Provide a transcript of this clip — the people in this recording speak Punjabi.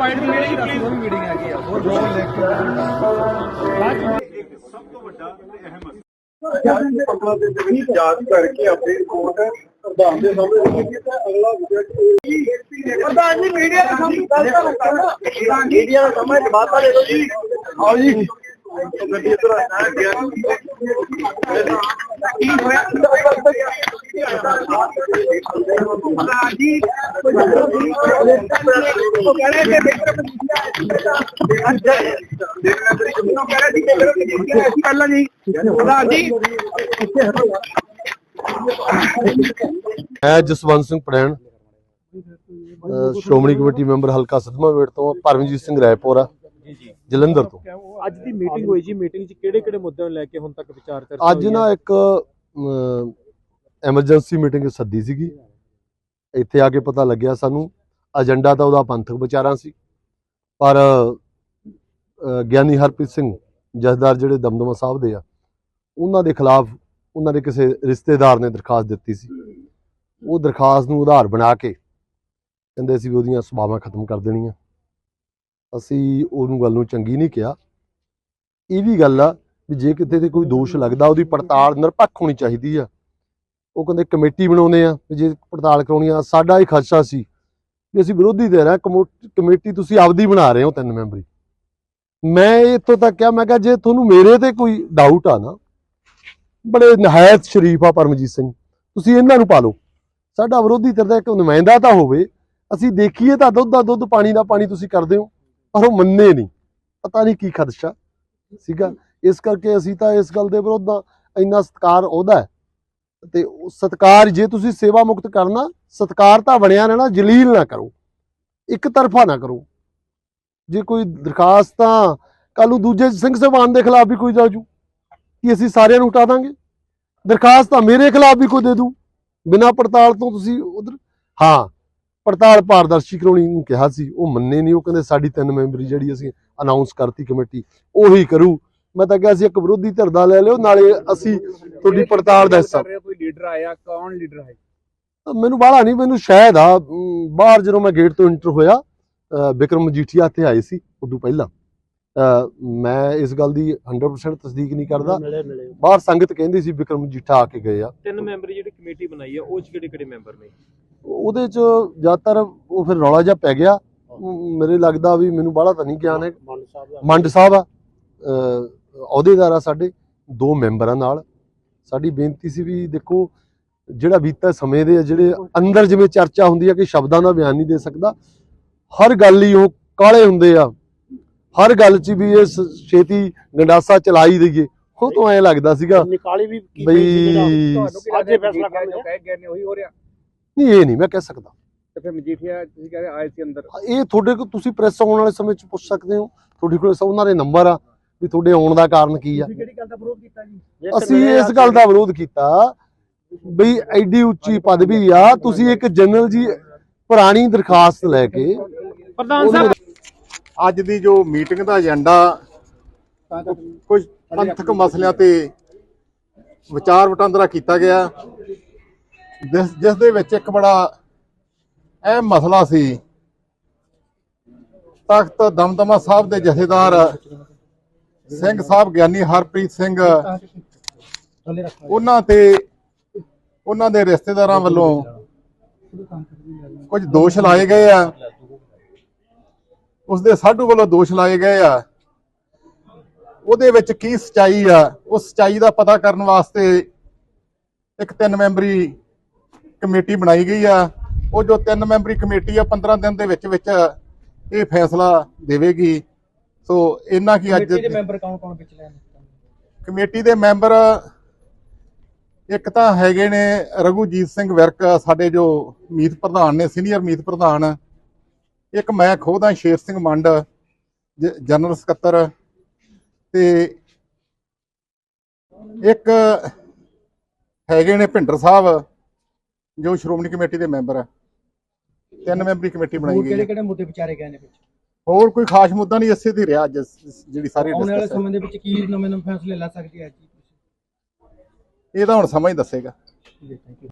ਬਾਈਟ ਦੀ ਮੀਟਿੰਗ ਪਲੀਜ਼ ਉਹ ਮੀਟਿੰਗ ਹੈਗੀ ਆ ਹੋਰ ਜੋ ਲੈ ਕੇ ਸਭ ਤੋਂ ਵੱਡਾ ਤੇ ਅਹਿਮ ਜਾਂਚ ਕਰਕੇ ਆਪਣੇ ਰਿਪੋਰਟ ਪ੍ਰਧਾਨ ਦੇ ਸਾਹਮਣੇ ਰੱਖੀ ਤੇ ਅਗਲਾ ਪ੍ਰਧਾਨ ਜੀ ਮੀਡੀਆ ਦਾ ਸਾਹਮਣੇ ਮੀਡੀਆ ਦਾ ਸਾਹਮਣੇ ਜਵਾਬ ਦੇ ਦਿਓ ਜੀ। ਆਓ ਜੀ। ਗੱਡੀ ਇਧਰ ਆ ਗਿਆ ਕੀ ਹੋਇਆ? ਜੀ ਉਹ ਕਹਿੰਦੇ ਕਿ ਵਿਕਰਮ ਪਹਿਲਾਂ ਜੀ ਪ੍ਰਧਾਨ ਜੀ ਮੈਂ ਜਸਵੰਤ ਸਿੰਘ ਪੜੈਣ ਸ਼੍ਰੋਮਣੀ ਕਮੇਟੀ ਮੈਂਬਰ ਹਲਕਾ ਸਦਮਾ ਵੇਟ ਤੋਂ ਪਰਮਜੀਤ ਸਿੰਘ ਰਾਏਪੁਰਾ ਜਲੰਧਰ ਤੋਂ ਅੱਜ ਦੀ ਮੀਟਿੰਗ ਹੋਈ ਜੀ ਮੀਟਿੰਗ 'ਚ ਕਿਹੜੇ ਕਿਹੜੇ ਮੁੱਦਿਆਂ ਨੂੰ ਲੈ ਕੇ ਹੁਣ ਤੱਕ ਵਿਚਾਰ ਚਰਚਾ ਅੱਜ ਨਾ? ਇੱਕ ਐਮਰਜੈਂਸੀ ਮੀਟਿੰਗ ਸੱਦੀ ਸੀਗੀ। ਇੱਥੇ ਆ ਕੇ ਪਤਾ ਲੱਗਿਆ ਸਾਨੂੰ ਏਜੰਡਾ ਤਾਂ ਉਹਦਾ ਪੰਥਕ ਵਿਚਾਰਾਂ ਸੀ। ਪਰ ਗਿਆਨੀ ਹਰਪ੍ਰੀਤ ਸਿੰਘ, ਜਥੇਦਾਰ ਜਿਹੜੇ ਦਮਦਮਾ ਸਾਹਿਬ ਦੇ ਆ, ਉਹਨਾਂ ਦੇ ਖਿਲਾਫ ਉਹਨਾਂ ਦੇ ਕਿਸੇ ਰਿਸ਼ਤੇਦਾਰ ਨੇ ਦਰਖਾਸਤ ਦਿੱਤੀ ਸੀ। ਉਹ ਦਰਖਾਸਤ ਨੂੰ ਆਧਾਰ ਬਣਾ ਕੇ ਕਹਿੰਦੇ ਸੀ ਵੀ ਉਹਦੀਆਂ ਸਭਾਵਾਂ ਖਤਮ ਕਰ ਦੇਣੀਆਂ। ਅਸੀਂ ਉਹਨੂੰ ਗੱਲ ਨੂੰ ਚੰਗੀ ਨਹੀਂ ਕਿਹਾ। ਇਹ ਵੀ ਗੱਲ ਆ ਵੀ ਜੇ ਕਿਤੇ ਤੇ ਕੋਈ ਦੋਸ਼ ਲੱਗਦਾ, ਉਹਦੀ ਪੜਤਾਲ ਨਿਰਪੱਖ ਹੋਣੀ ਚਾਹੀਦੀ ਆ। ਉਹ ਕਹਿੰਦੇ ਕਮੇਟੀ ਬਣਾਉਂਦੇ ਆ ਜੇ ਪੜਤਾਲ ਕਰਾਉਣੀ ਆ, ਸਾਡਾ ਇਹ ਖਦਸ਼ਾ ਸੀ ਵੀ ਅਸੀਂ ਵਿਰੋਧੀ ਦੇ ਰਹੇ ਕਮੇਟੀ ਤੁਸੀਂ ਆਪਦੀ ਬਣਾ ਰਹੇ ਹੋ ਤਿੰਨ ਮੈਂਬਰੀ। ਮੈਂ ਇੱਥੋਂ ਤੱਕ ਕਿਹਾ, ਮੈਂ ਕਿਹਾ ਜੇ ਤੁਹਾਨੂੰ ਮੇਰੇ ਤੇ ਕੋਈ ਡਾਊਟ ਆ ਨਾ, ਬੜੇ ਨਹਾਇਤ ਸ਼ਰੀਫ ਆ ਪਰਮਜੀਤ ਸਿੰਘ, ਤੁਸੀਂ ਇਹਨਾਂ ਨੂੰ ਪਾ ਲਓ ਸਾਡਾ ਵਿਰੋਧੀ ਧਿਰ ਦਾ ਇੱਕ ਨੁਮਾਇੰਦਾ ਤਾਂ ਹੋਵੇ, ਅਸੀਂ ਦੇਖੀਏ ਤਾਂ ਦੁੱਧ ਦਾ ਦੁੱਧ, ਪਾਣੀ ਦਾ ਪਾਣੀ ਤੁਸੀਂ ਕਰਦੇ ਹੋ, ਪਰ ਉਹ ਮੰਨੇ ਨਹੀਂ। ਪਤਾ ਨਹੀਂ ਕੀ ਖਦਸ਼ਾ ਸੀਗਾ। ਇਸ ਕਰਕੇ ਅਸੀਂ ਤਾਂ ਇਸ ਗੱਲ ਦੇ ਵਿਰੁੱਧ ਆ ਇੰਨਾ ਸਤਕਾਰ ਉਹਦਾ ਤੇ ਸਤਕਾਰ ਜੇ ਤੁਸੀਂ ਸੇਵਾ ਮੁਕਤ ਕਰਨਾ, ਸਤਕਾਰ ਤਾਂ ਬਣਿਆ ਰਹਿਣਾ, ਜਲੀਲ ਨਾ ਕਰੋ। ਇੱਕ ਤਰਫਾ ਨਾ ਕਰੋ। ਜੇ ਕੋਈ ਦਰਖਾਸਤ ਤਾਂ ਕੱਲੂ ਦੂਜੇ ਸਿੰਘ ਸਾਹਿਬਾਨ ਦੇ ਖਿਲਾਫ ਵੀ ਕੋਈ ਜਾਜੂ ਕਿ ਅਸੀਂ ਸਾਰਿਆਂ ਨੂੰ ਉਟਾ ਦਾਂਗੇ? ਦਰਖਾਸਤ ਤਾਂ ਮੇਰੇ ਖਿਲਾਫ ਵੀ ਕੋਈ ਦੇ ਦੂ। ਬਿਨਾਂ ਪੜਤਾਲ ਤੋਂ ਤੁਸੀਂ ਉਧਰ ਹਾਂ, ਪੜਤਾਲ ਪਾਰਦਰਸ਼ੀ ਕਰਾਉਣੀ ਨੂੰ ਕਿਹਾ ਸੀ, ਉਹ ਮੰਨੇ ਨਹੀਂ ਉਹ ਕਹਿੰਦੇ ਸਾਡੀ ਤਿੰਨ ਮੈਂਬਰੀ ਜਿਹੜੀ ਅਸੀਂ ਅਨਾਉਂਸ ਕਰਤੀ ਕਮੇਟੀ, ਉਹੀ ਕਰੂ। ਮੈਂ ਤਾਂ ਕਿਹਾ ਸੀ ਇੱਕ ਵਿਰੋਧੀ ਧਿਰ ਦਾ ਲੈ ਲਿਓ ਨਾਲੇ ਅਸੀਂ ਤੁਹਾਡੀ ਪੜਤਾਲ ਦਾ ਹਿੱਸਾ। ਕੋਈ ਲੀਡਰ ਆਇਆ ਕੌਣ ਲੀਡਰ ਹੈ ਮੈਨੂੰ ਬਾਹਲਾ ਨਹੀਂ ਮੈਨੂੰ ਸ਼ਾਇਦ ਆ ਬਾਹਰ ਜਦੋਂ ਮੈਂ ਗੇਟ ਤੋਂ ਇੰਟਰ ਹੋਇਆ ਵਿਕਰਮ ਮਜੀਠੀਆ ਇੱਥੇ ਆਏ ਸੀ ਉਦੋਂ ਪਹਿਲਾਂ। ਮੈਂ ਇਸ ਗੱਲ ਦੀ 100% ਤਸਦੀਕ ਨਹੀਂ ਕਰਦਾ। ਬਾਹਰ ਸੰਗਤ ਕਹਿੰਦੀ ਸੀ ਵਿਕਰਮ ਮਜੀਠਾ ਆ ਕੇ ਗਏ ਆ। ਤਿੰਨ ਮੈਂਬਰੀ ਜਿਹੜੀ ਕਮੇਟੀ ਬਣਾਈ ਹੈ ਉਹ 'ਚ ਕਿਹੜੇ ਕਿਹੜੇ ਮੈਂਬਰ ਨੇ? ਉਹਦੇ ਚ ਜ਼ਿਆਦਾਤਰ ਉਹ ਫਿਰ ਰੌਲਾ ਜਿਹਾ ਪੈ ਗਿਆ। ਮੇਰੇ ਲੱਗਦਾ ਵੀ ਮੈਨੂੰ ਬਾਹਲਾ ਤਾਂ ਨਹੀਂ ਗਿਆਨ ਹੈ। ਮੰਡ ਸਾਹਿਬ ਆ। ਅਹੁਦੇਦਾਰ ਆ ਸਾਡੇ ਦੋ ਮੈਂਬਰਾਂ ਨਾਲ। ਸਾਡੀ ਬੇਨਤੀ ਸੀ ਵੀ ਦੇਖੋ ਜਿਹੜਾ ਬੀਤਾ ਸਮੇਂ ਦੇ ਜਿਹੜੇ ਅੰਦਰ ਜਿਵੇਂ ਚਰਚਾ ਹੁੰਦੀ ਆ ਕਿ ਸ਼ਬਦਾਂ ਦਾ ਬਿਆਨ ਨਹੀਂ ਦੇ ਸਕਦਾ ਹਰ ਗੱਲ ਹੀ ਉਹ ਕਾਲੇ ਹੁੰਦੇ ਆ। ਹਰ ਗੱਲ 'ਚ ਵੀ ਇਹ ਛੇਤੀ ਗੰਡਾਸਾ ਚਲਾਈ ਦਈਏ। ਉਹ ਤੋਂ ਐ ਲੱਗਦਾ ਸੀਗਾ ਨਿਕਾਲੀ ਵੀ ਕੀ ਬਈ ਅੱਜ ਇਹ ਫੈਸਲਾ ਕਰ ਲਿਆ ਕਹਿ ਗਏ ਨੇ ਉਹੀ ਹੋ ਰਿਹਾ। ਨਹੀਂ ਇਹ ਨਹੀਂ ਮੈਂ ਕਹਿ ਸਕਦਾ। ਤੇ ਫਿਰ ਮਜੀਠੀਆ ਤੁਸੀਂ ਕਹਿੰਦੇ ਆਏ ਸੀ ਅੰਦਰ। ਇਹ ਤੁਹਾਡੇ ਕੋਲ ਤੁਸੀਂ ਪ੍ਰੈਸ ਆਉਣ ਵਾਲੇ ਸਮੇਂ 'ਚ ਪੁੱਛ ਸਕਦੇ ਹੋ। ਤੁਹਾਡੇ ਕੋਲ ਸਭ ਉਹਨਾਂ ਦੇ ਨੰਬਰ ਆ। ਵੀ ਤੁਹਾਡੇ ਆਉਣ ਦਾ ਕਾਰਨ ਕੀ ਆ? ਕਿਹੜੀ ਗੱਲ ਦਾ ਵਿਰੋਧ ਕੀਤਾ ਜੀ? ਅਸੀਂ ਇਸ ਗੱਲ ਦਾ ਵਿਰੋਧ ਕੀਤਾ ਬਈ ਐਡੀ ਉੱਚੀ ਪਦਵੀ ਆ ਤੁਸੀਂ ਇੱਕ ਜਨਰਲ ਜੀ ਪੁਰਾਣੀ ਦਰਖਾਸਤ ਲੈ ਕੇ ਪ੍ਰਧਾਨ ਸਾਹਿਬ। ਅੱਜ ਦੀ ਜੋ ਮੀਟਿੰਗ ਦਾ ਏਜੰਡਾ ਕੁਝ ਪੰਥਕ ਮਸਲਿਆਂ ਤੇ ਵਿਚਾਰ ਵਟਾਂਦਰਾ ਕੀਤਾ ਗਿਆ। ਜਿਸ ਜਿਸ ਦੇ ਵਿੱਚ ਇੱਕ ਬੜਾ ਅਹਿਮ ਮਸਲਾ ਸੀ ਤਖਤ ਦਮਦਮਾ ਸਾਹਿਬ ਦੇ ਜਥੇਦਾਰ ਸਿੰਘ ਸਾਹਿਬ ਗਿਆਨੀ ਹਰਪ੍ਰੀਤ ਸਿੰਘ, ਉਹਨਾਂ ਤੇ, ਉਹਨਾਂ ਦੇ ਰਿਸ਼ਤੇਦਾਰਾਂ ਵੱਲੋਂ ਕੁਝ ਦੋਸ਼ ਲਾਏ ਗਏ ਆ। ਉਸ ਦੇ ਸਾਡੂ ਵੱਲੋਂ ਦੋਸ਼ ਲਾਏ ਗਏ ਆ। ਉਹਦੇ ਵਿੱਚ ਕੀ ਸਚਾਈ ਆ, ਉਸ ਸਚਾਈ ਦਾ ਪਤਾ ਕਰਨ ਵਾਸਤੇ ਇੱਕ ਤਿੰਨ ਮੈਂਬਰੀ ਕਮੇਟੀ ਬਣਾਈ ਗਈ ਆ। ਉਹ ਜੋ ਤਿੰਨ ਮੈਂਬਰੀ ਕਮੇਟੀ ਆ 15 ਦਿਨ ਦੇ ਵਿੱਚ ਵਿੱਚ ਇਹ ਫੈਸਲਾ ਦੇਵੇਗੀ। ਸੋ ਇਹਨਾਂ ਕੀ ਅੱਜ ਕਮੇਟੀ ਦੇ ਮੈਂਬਰ ਕੌਣ ਕੌਣ ਵਿੱਚ ਲੈਣ ਕਮੇਟੀ ਦੇ ਮੈਂਬਰ ਇੱਕ ਤਾਂ ਹੈਗੇ ਨੇ ਰਘੂਜੀਤ ਸਿੰਘ ਵਿਰਕ ਸਾਡੇ ਜੋ ਮੀਤ ਪ੍ਰਧਾਨ ਨੇ ਸੀਨੀਅਰ ਮੀਤ ਪ੍ਰਧਾਨ। ਇੱਕ ਮੈਂ ਖੁਦ ਸ਼ੇਰ ਸਿੰਘ ਮੰਡ ਜਨਰਲ ਸਕੱਤਰ। ਤੇ ਇੱਕ ਹੈਗੇ ਨੇ ਭਿੰਡਰ ਸਾਹਿਬ ਜੋ ਸ਼੍ਰੋਮਣੀ ਕਮੇਟੀ ਦੇ ਮੈਂਬਰ ਆ। ਤਿੰਨ ਮੈਂਬਰੀ ਕਮੇਟੀ ਬਣਾਈ ਗਈ ਕਿਹੜੇ ਕਿਹੜੇ ਮੁੱਦੇ ਵਿਚਾਰੇ ਗਏ ਨੇ ਵਿੱਚ ਹੋਰ ਕੋਈ ਖਾਸ ਮੁੱਦਾ ਨਹੀਂ ਇਸੇ ਤੇ ਰਿਹਾ ਅੱਜ ਜਿਹੜੀ ਸਾਰੀ ਆਉਣ ਵਾਲੇ ਸਮੇਂ ਦੇ ਵਿੱਚ ਕੀ ਨਵੇਂ ਨਵੇਂ ਫੈਸਲੇ ਲੈ ਸਕਦੀ ਹੈ ਜੀ ਇਹ ਤਾਂ ਹੁਣ ਸਮਾਂ ਹੀ ਦੱਸੇਗਾ। ਜੀ ਥੈਂਕ ਯੂ